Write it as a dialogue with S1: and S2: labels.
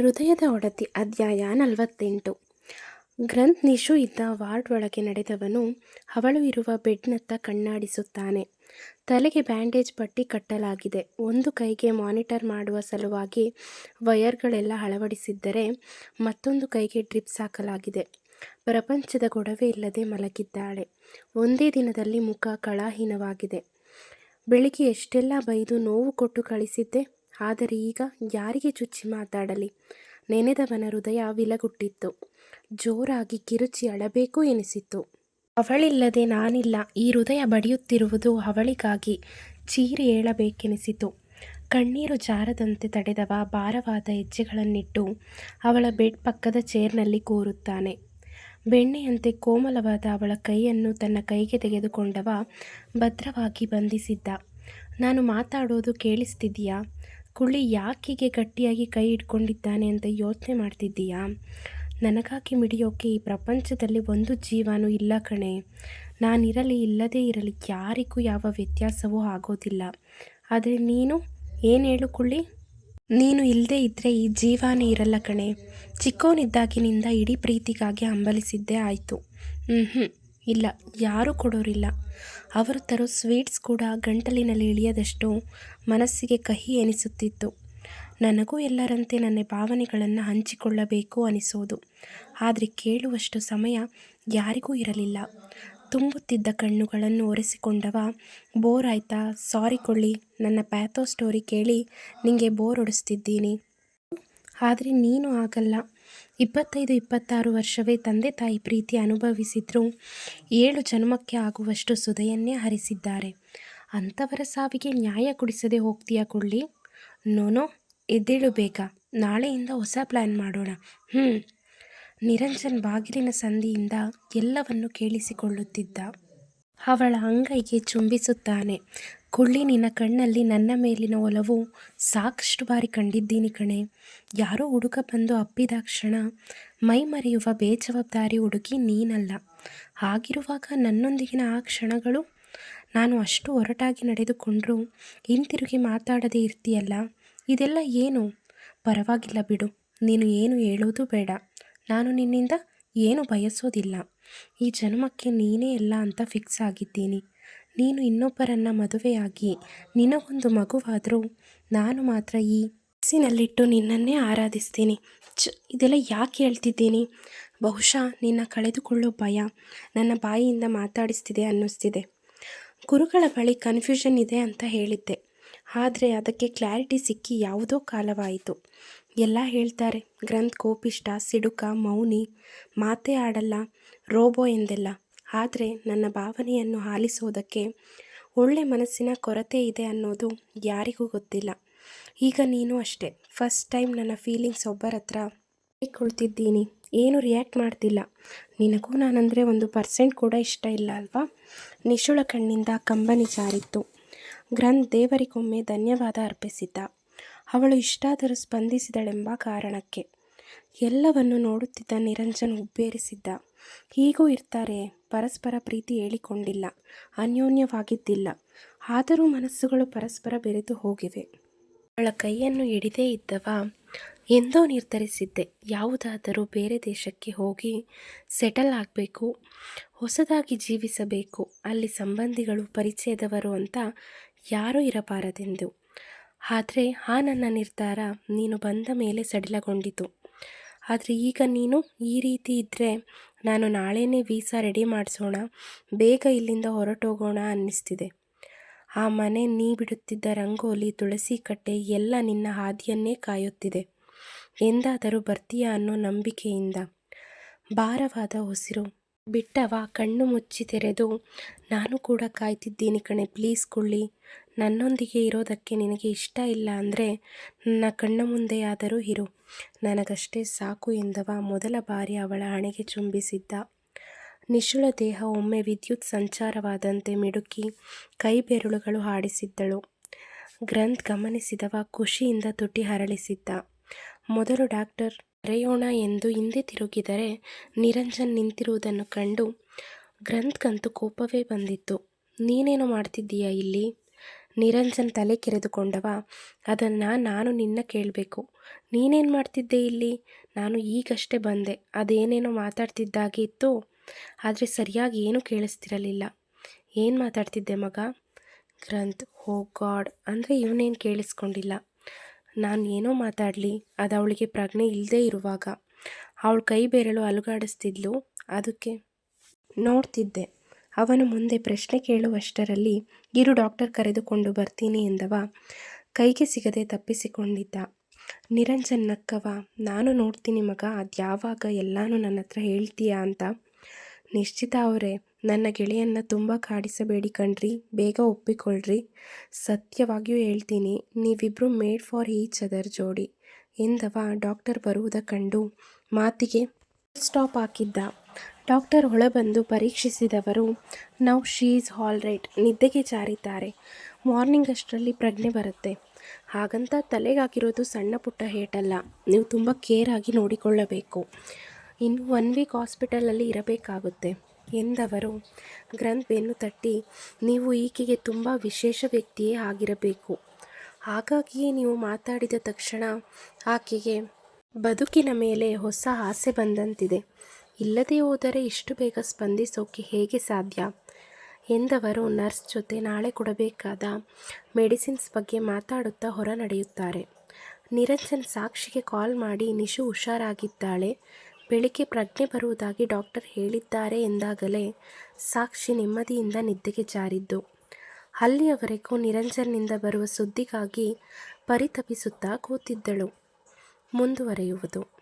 S1: ಹೃದಯದ ಒಡತಿ, ಅಧ್ಯಾಯ ನಲವತ್ತೆಂಟು. ಗ್ರಂಥ್ ನಿಶು ಇದ್ದ ವಾರ್ಡ್ ಒಳಗೆ ನಡೆದವನು ಅವಳು ಇರುವ ಬೆಡ್ನತ್ತ ಕಣ್ಣಾಡಿಸುತ್ತಾನೆ. ತಲೆಗೆ ಬ್ಯಾಂಡೇಜ್ ಪಟ್ಟಿ ಕಟ್ಟಲಾಗಿದೆ. ಒಂದು ಕೈಗೆ ಮಾನಿಟರ್ ಮಾಡುವ ಸಲುವಾಗಿ ವಯರ್ಗಳೆಲ್ಲ ಅಳವಡಿಸಿದ್ದರೆ ಮತ್ತೊಂದು ಕೈಗೆ ಡ್ರಿಪ್ಸ್ ಹಾಕಲಾಗಿದೆ. ಪ್ರಪಂಚದ ಗೊಡವೆ ಇಲ್ಲದೆ ಮಲಗಿದ್ದಾಳೆ. ಒಂದೇ ದಿನದಲ್ಲಿ ಮುಖ ಕಳಾಹೀನವಾಗಿದೆ. ಬೆಳಿಗ್ಗೆ ಎಷ್ಟೆಲ್ಲ ಬೈದು ನೋವು ಕೊಟ್ಟು ಕಳಿಸಿದ್ದೆ? ಆದರೆ ಈಗ ಯಾರಿಗೆ ಚುಚ್ಚಿ ಮಾತಾಡಲಿ? ನೆನೆದವನ ಹೃದಯ ವಿಲಗುಟ್ಟಿತ್ತು. ಜೋರಾಗಿ ಕಿರುಚಿ ಅಳಬೇಕು ಎನಿಸಿತು. ಅವಳಿಲ್ಲದೆ ನಾನಿಲ್ಲ. ಈ ಹೃದಯ ಬಡಿಯುತ್ತಿರುವುದು ಅವಳಿಗಾಗಿ ಚೀರಿ ಏಳಬೇಕೆನಿಸಿತು. ಕಣ್ಣೀರು ಜಾರದಂತೆ ತಡೆದವ ಭಾರವಾದ ಹೆಜ್ಜೆಗಳನ್ನಿಟ್ಟು ಅವಳ ಬೆಡ್ ಪಕ್ಕದ ಚೇರ್ನಲ್ಲಿ ಕೂರುತ್ತಾನೆ. ಬೆಣ್ಣೆಯಂತೆ ಕೋಮಲವಾದ ಅವಳ ಕೈಯನ್ನು ತನ್ನ ಕೈಗೆ ತೆಗೆದುಕೊಂಡವ ಭದ್ರವಾಗಿ ಬಂಧಿಸಿದ್ದ. ನಾನು ಮಾತಾಡೋದು ಕೇಳಿಸ್ತಿದೆಯಾ ಕುಳ್ಳಿ ಯಾಕೀಗೆ ಗಟ್ಟಿಯಾಗಿ ಕೈ ಇಟ್ಕೊಂಡಿದ್ದಾನೆ ಅಂತ ಯೋಚನೆ ಮಾಡ್ತಿದ್ದೀಯಾ? ನನಗಾಗಿ ಮಿಡಿಯೋಕೆ ಈ ಪ್ರಪಂಚದಲ್ಲಿ ಒಂದು ಜೀವನೂ ಇಲ್ಲ ಕಣೆ. ನಾನಿರಲಿ ಇಲ್ಲದೇ ಇರಲಿ ಯಾರಿಗೂ ಯಾವ ವ್ಯತ್ಯಾಸವೂ ಆಗೋದಿಲ್ಲ. ಆದರೆ ನೀನು ಏನು ಹೇಳು ಕುಳ್ಳಿ? ನೀನು ಇಲ್ಲದೇ ಇದ್ದರೆ ಈ ಜೀವಾನೇ ಇರಲ್ಲ ಕಣೆ. ಚಿಕ್ಕವನಿದ್ದಾಗಿನಿಂದ ಇಡೀ ಪ್ರೀತಿಗಾಗಿ ಹಂಬಲಿಸಿದ್ದೇ ಆಯಿತು. ಹ್ಞೂ ಹ್ಞೂ ಇಲ್ಲ, ಯಾರೂ ಕೊಡೋರಿಲ್ಲ. ಅವರು ತರೋ ಸ್ವೀಟ್ಸ್ ಕೂಡ ಗಂಟಲಿನಲ್ಲಿ ಇಳಿಯದಷ್ಟು ಮನಸ್ಸಿಗೆ ಕಹಿ ಎನಿಸುತ್ತಿತ್ತು. ನನಗೂ ಎಲ್ಲರಂತೆ ನನ್ನ ಭಾವನೆಗಳನ್ನು ಹಂಚಿಕೊಳ್ಳಬೇಕು ಅನಿಸೋದು. ಆದರೆ ಕೇಳುವಷ್ಟು ಸಮಯ ಯಾರಿಗೂ ಇರಲಿಲ್ಲ. ತುಂಬುತ್ತಿದ್ದ ಕಣ್ಣುಗಳನ್ನು ಒರೆಸಿಕೊಂಡವ, ಬೋರ್ ಆಯ್ತಾ? ಸಾರಿ ಕೊಳ್ಳಿ ನನ್ನ ಪ್ಯಾಥೋ ಸ್ಟೋರಿ ಕೇಳಿ ನಿಂಗೆ ಬೋರ್ ಹೊಡಿಸ್ತಿದ್ದೀನಿ. ಆದರೆ ನೀನು ಆಗಲ್ಲ. ಇಪ್ಪತ್ತೈದು, ಇಪ್ಪತ್ತಾರು ವರ್ಷವೇ ತಂದೆ ತಾಯಿ ಪ್ರೀತಿ ಅನುಭವಿಸಿದ್ರು. ಏಳು ಜನ್ಮಕ್ಕೆ ಆಗುವಷ್ಟು ಸುದೆಯನ್ನೇ ಹರಿಸಿದ್ದಾರೆ. ಅಂಥವರ ಸಾವಿಗೆ ನ್ಯಾಯ ಕೊಡಿಸದೆ ಹೋಗ್ತೀಯಾ ಕೊಳ್ಳಿ? ನೋನೋ ಎದ್ದೇಳು ಬೇಗ. ನಾಳೆಯಿಂದ ಹೊಸ ಪ್ಲ್ಯಾನ್ ಮಾಡೋಣ. ಹ್ಞೂ ನಿರಂಜನ್ ಬಾಗಿಲಿನ ಸಂದಿಯಿಂದ ಎಲ್ಲವನ್ನು ಕೇಳಿಸಿಕೊಳ್ಳುತ್ತಿದ್ದ. ಅವಳ ಅಂಗೈಗೆ ಚುಂಬಿಸುತ್ತಾನೆ. ಕುಳ್ಳಿ ನಿನ್ನ ಕಣ್ಣಲ್ಲಿ ನನ್ನ ಮೇಲಿನ ಒಲವು ಸಾಕಷ್ಟು ಬಾರಿ ಕಂಡಿದ್ದೀನಿ ಕಣೆ. ಯಾರೋ ಹುಡುಕ ಬಂದು ಅಪ್ಪಿದಾಕ್ಷಣ ಮೈ ಮರೆಯುವ ಬೇಜವಾಬ್ದಾರಿ ಹುಡುಗಿ ನೀನಲ್ಲ. ಹಾಗಿರುವಾಗ ನನ್ನೊಂದಿಗಿನ ಆ ಕ್ಷಣಗಳು ನಾನು ಅಷ್ಟು ಹೊರಟಾಗಿ ನಡೆದುಕೊಂಡ್ರೂ ಹಿಂತಿರುಗಿ ಮಾತಾಡದೇ ಇರ್ತೀಯಲ್ಲ. ಇದೆಲ್ಲ ಏನು? ಪರವಾಗಿಲ್ಲ ಬಿಡು. ನೀನು ಏನು ಹೇಳೋದು ಬೇಡ. ನಾನು ನಿನ್ನಿಂದ ಏನು ಬಯಸೋದಿಲ್ಲ. ಈ ಜನ್ಮಕ್ಕೆ ನೀನೇ ಎಲ್ಲ ಅಂತ ಫಿಕ್ಸ್ ಆಗಿದ್ದೀನಿ. ನೀನು ಇನ್ನೊಬ್ಬರನ್ನು ಮದುವೆಯಾಗಿ ನಿನಗೊಂದು ಮಗುವಾದರೂ ನಾನು ಮಾತ್ರ ಈ ಮನಸ್ಸಿನಲ್ಲಿಟ್ಟು ನಿನ್ನನ್ನೇ ಆರಾಧಿಸ್ತೀನಿ. ಚ ಇದೆಲ್ಲ ಯಾಕೆ ಹೇಳ್ತಿದ್ದೀನಿ? ಬಹುಶಃ ನಿನ್ನ ಕಳೆದುಕೊಳ್ಳೋ ಭಯ ನನ್ನ ಬಾಯಿಯಿಂದ ಮಾತಾಡಿಸ್ತಿದೆ ಅನ್ನಿಸ್ತಿದೆ. ಗುರುಗಳ ಬಳಿ ಕನ್ಫ್ಯೂಷನ್ ಇದೆ ಅಂತ ಹೇಳಿದ್ದೆ. ಆದರೆ ಅದಕ್ಕೆ ಕ್ಲಾರಿಟಿ ಸಿಕ್ಕಿ ಯಾವುದೋ ಕಾಲವಾಯಿತು. ಎಲ್ಲ ಹೇಳ್ತಾರೆ, ಗ್ರಂಥ್ ಕೋಪಿಷ್ಟ ಸಿಡುಕ, ಮೌನಿ, ಮಾತೇ ಆಡಲ್ಲ, ರೋಬೋ ಎಂದೆಲ್ಲ. ಆದರೆ ನನ್ನ ಭಾವನೆಯನ್ನು ಆಲಿಸೋದಕ್ಕೆ ಒಳ್ಳೆ ಮನಸ್ಸಿನ ಕೊರತೆ ಇದೆ ಅನ್ನೋದು ಯಾರಿಗೂ ಗೊತ್ತಿಲ್ಲ. ಈಗ ನೀನು ಅಷ್ಟೇ. ಫಸ್ಟ್ ಟೈಮ್ ನನ್ನ ಫೀಲಿಂಗ್ಸ್ ಒಬ್ಬರ ಹತ್ರ ಕುಳಿತಿದ್ದೀನಿ ಏನು ರಿಯಾಕ್ಟ್ ಮಾಡ್ತಿಲ್ಲ. ನಿನಗೂ ನಾನಂದರೆ ಒಂದು ಪರ್ಸೆಂಟ್ ಕೂಡ ಇಷ್ಟ ಇಲ್ಲ ಅಲ್ವಾ? ನಿಶುಳ ಕಣ್ಣಿಂದ ಕಂಬನಿ ಜಾರಿತ್ತು. ಗ್ರಂಥ್ ದೇವರಿಗೊಮ್ಮೆ ಧನ್ಯವಾದ ಅರ್ಪಿಸಿದ್ದ. ಅವಳು ಇಷ್ಟಾದರೂ ಸ್ಪಂದಿಸಿದಳೆಂಬ ಕಾರಣಕ್ಕೆ. ಎಲ್ಲವನ್ನು ನೋಡುತ್ತಿದ್ದ ನಿರಂಜನ್ ಉಬ್ಬೇರಿಸಿದ್ದ. ಹೀಗೂ ಇರ್ತಾರೆ, ಪರಸ್ಪರ ಪ್ರೀತಿ ಹೇಳಿಕೊಂಡಿಲ್ಲ, ಅನ್ಯೋನ್ಯವಾಗಿದ್ದಿಲ್ಲ. ಆದರೂ ಮನಸ್ಸುಗಳು ಪರಸ್ಪರ ಬೆರೆತು ಹೋಗಿವೆ. ಅವಳ ಕೈಯನ್ನು ಹಿಡಿದೇ ಇದ್ದವ, ಎಂದೋ ನಿರ್ಧರಿಸಿದ್ದೆ. ಯಾವುದಾದರೂ ಬೇರೆ ದೇಶಕ್ಕೆ ಹೋಗಿ ಸೆಟಲ್ ಆಗಬೇಕು, ಹೊಸದಾಗಿ ಜೀವಿಸಬೇಕು, ಅಲ್ಲಿ ಸಂಬಂಧಿಗಳು, ಪರಿಚಯದವರು ಅಂತ ಯಾರೂ ಇರಬಾರದೆಂದು. ಆದರೆ ಆ ನನ್ನ ನಿರ್ಧಾರ ನೀನು ಬಂದ ಮೇಲೆ ಸಡಿಲಗೊಂಡಿತು. ಆದರೆ ಈಗ ನೀನು ಈ ರೀತಿ ಇದ್ದರೆ ನಾನು ನಾಳೆನೇ ವೀಸಾ ರೆಡಿ ಮಾಡಿಸೋಣ, ಬೇಗ ಇಲ್ಲಿಂದ ಹೊರಟೋಗೋಣ ಅನ್ನಿಸ್ತಿದೆ. ಆ ಮನೆ ನೀ ಬಿಡುತ್ತಿದ್ದ ರಂಗೋಲಿ, ತುಳಸಿ ಕಟ್ಟೆ ಎಲ್ಲ ನಿನ್ನ ಹಾದಿಯನ್ನೇ ಕಾಯುತ್ತಿದೆ. ಎಂದಾದರೂ ಬರ್ತೀಯಾ ಅನ್ನೋ ನಂಬಿಕೆಯಿಂದ. ಭಾರವಾದ ಉಸಿರು ಬಿಟ್ಟವ, ಕಣ್ಣು ಮುಚ್ಚಿ ತೆರೆದು, ನಾನು ಕೂಡ ಕಾಯ್ತಿದ್ದೀನಿ ಕಣೆ, ಪ್ಲೀಸ್ ಕೊಳ್ಳಿ. ನನ್ನೊಂದಿಗೆ ಇರೋದಕ್ಕೆ ನಿನಗೆ ಇಷ್ಟ ಇಲ್ಲ ಅಂದರೆ ನನ್ನ ಕಣ್ಣ ಮುಂದೆಯಾದರೂ ಇರು. ನನಗಷ್ಟೇ ಸಾಕು ಎಂದವ ಮೊದಲ ಬಾರಿ ಅವಳ ಹಣೆಗೆ ಚುಂಬಿಸಿದ್ದ. ನಿಶುಳ ದೇಹ ಒಮ್ಮೆ ವಿದ್ಯುತ್ ಸಂಚಾರವಾದಂತೆ ಮಿಡುಕಿ ಕೈ ಬೆರಳುಗಳು ಹಾಡಿಸಿದ್ದಳು. ಗ್ರಂಥ್ ಗಮನಿಸಿದವ, ಖುಷಿಯಿಂದ ತುಟಿ ಹರಳಿಸಿದ್ದ. ಮೊದಲು ಡಾಕ್ಟರ್ ಕರೆಯೋಣ ಎಂದು ಹಿಂದೆ ತಿರುಗಿದರೆ ನಿರಂಜನ್ ನಿಂತಿರುವುದನ್ನು ಕಂಡು ಗ್ರಂಥ್ಗಂತೂ ಕೋಪವೇ ಬಂದಿತ್ತು. ನೀನೇನು ಮಾಡ್ತಿದ್ದೀಯಾ ಇಲ್ಲಿ? ನಿರಂಜನ್ ತಲೆ ಕೆರೆದುಕೊಂಡವ. ಅದನ್ನು ನಾನು ನಿನ್ನ ಕೇಳಬೇಕು. ನೀನೇನು ಮಾಡ್ತಿದ್ದೆ ಇಲ್ಲಿ? ನಾನು ಈಗಷ್ಟೇ ಬಂದೆ. ಅದೇನೇನೋ ಮಾತಾಡ್ತಿದ್ದಾಗೆ ಇತ್ತು. ಆದರೆ ಸರಿಯಾಗಿ ಏನೂ ಕೇಳಿಸ್ತಿರಲಿಲ್ಲ. ಏನು ಮಾತಾಡ್ತಿದ್ದೆ ಮಗ? ಗ್ರಂಥ್ ಹೋ ಗಾಡ್. ಅಂದರೆ ಇವನೇನು ಕೇಳಿಸ್ಕೊಂಡಿಲ್ಲ. ನಾನು ಏನೋ ಮಾತಾಡಲಿ, ಅದು ಅವಳಿಗೆ ಪ್ರಜ್ಞೆ ಇಲ್ಲದೇ ಇರುವಾಗ. ಅವಳ ಕೈ ಬೆರಳು ಅಲುಗಾಡಿಸ್ತಿದ್ಲು, ಅದಕ್ಕೆ ನೋಡ್ತಿದ್ದೆ. ಅವನು ಮುಂದೆ ಪ್ರಶ್ನೆ ಕೇಳುವಷ್ಟರಲ್ಲಿ, ಇರು ಡಾಕ್ಟರ್ ಕರೆದುಕೊಂಡು ಬರ್ತೀನಿ ಎಂದವ. ಕೈಗೆ ಸಿಗದೆ ತಪ್ಪಿಸಿಕೊಂಡಿದ್ದ. ನಿರಂಜನ್ ನಕ್ಕವ. ನಾನು ನೋಡ್ತೀನಿ ಮಗ ಅದು ಯಾವಾಗ ಎಲ್ಲಾನು ನನ್ನ ಹತ್ರ ಹೇಳ್ತೀಯಾ ಅಂತ? ನಿಶ್ಚಿತ ಅವರೇ. ನನ್ನ ಗೆಳೆಯನ್ನ ತುಂಬ ಕಾಡಿಸಬೇಡಿ ಕಣ್ರಿ, ಬೇಗ ಒಪ್ಪಿಕೊಳ್ಳ್ರಿ ಸತ್ಯವಾಗಿಯೂ ಹೇಳ್ತೀನಿ ನೀವಿಬ್ಬರು ಮೇಡ್ ಫಾರ್ ಈಚ್ ಅದರ್ ಜೋಡಿ. ಎಂದವ ಡಾಕ್ಟರ್ ಬರುವುದ ಕಂಡು ಮಾತಿಗೆ ಸ್ಟಾಪ್ ಹಾಕಿದ್ದ. ಡಾಕ್ಟರ್ ಒಳಬಂದು ಪರೀಕ್ಷಿಸಿದವರು ನಾವು ಶೀಸ್ ಹಾಲ್ ರೈಟ್ ನಿದ್ದೆಗೆ ಜಾರಿದ್ದಾರೆ. ಮಾರ್ನಿಂಗ್ ಅಷ್ಟರಲ್ಲಿ ಪ್ರಜ್ಞೆ ಬರುತ್ತೆ. ಹಾಗಂತ ತಲೆಗಾಗಿರೋದು ಸಣ್ಣ ಪುಟ್ಟ ಹೇಟಲ್ಲ, ನೀವು ತುಂಬ ಕೇರ್ ಆಗಿ ನೋಡಿಕೊಳ್ಳಬೇಕು. ಇನ್ನು ಒನ್ ವೀಕ್ ಹಾಸ್ಪಿಟಲಲ್ಲಿ ಇರಬೇಕಾಗುತ್ತೆ. ಎಂದವರು. ಗ್ರಂಥ್ ಬೆನ್ನು ತಟ್ಟಿ, ನೀವು ಈಕೆಗೆ ತುಂಬ ವಿಶೇಷ ವ್ಯಕ್ತಿಯೇ ಆಗಿರಬೇಕು. ಹಾಗಾಗಿಯೇ ನೀವು ಮಾತಾಡಿದ ತಕ್ಷಣ ಆಕೆಗೆ ಬದುಕಿನ ಮೇಲೆ ಹೊಸ ಆಸೆ ಬಂದಂತಿದೆ. ಇಲ್ಲದೇ ಹೋದರೆ ಇಷ್ಟು ಬೇಗ ಸ್ಪಂದಿಸೋಕೆ ಹೇಗೆ ಸಾಧ್ಯ? ಎಂದವರು ನರ್ಸ್ ಜೊತೆ ನಾಳೆ ಕೊಡಬೇಕಾದ ಮೆಡಿಸಿನ್ಸ್ ಬಗ್ಗೆ ಮಾತಾಡುತ್ತಾ ಹೊರ ನಡೆಯುತ್ತಾರೆ ನಿರಂಜನ್ ಸಾಕ್ಷಿಗೆ ಕಾಲ್ ಮಾಡಿ ನಿಶು ಹುಷಾರಾಗಿದ್ದಾಳೆ. ಬೆಳಿಗ್ಗೆ ಪ್ರಜ್ಞೆ ಬರುವುದಾಗಿ ಡಾಕ್ಟರ್ ಹೇಳಿದ್ದಾರೆ ಎಂದಾಗಲೇ ಸಾಕ್ಷಿ ನೆಮ್ಮದಿಯಿಂದ ನಿದ್ದೆಗೆ ಜಾರಿದ್ದು. ಅಲ್ಲಿಯವರೆಗೂ ನಿರಂಜನ್ನಿಂದ ಬರುವ ಸುದ್ದಿಗಾಗಿ ಪರಿತಪಿಸುತ್ತಾ ಕೂತಿದ್ದಳು. ಮುಂದುವರೆಯುವುದು.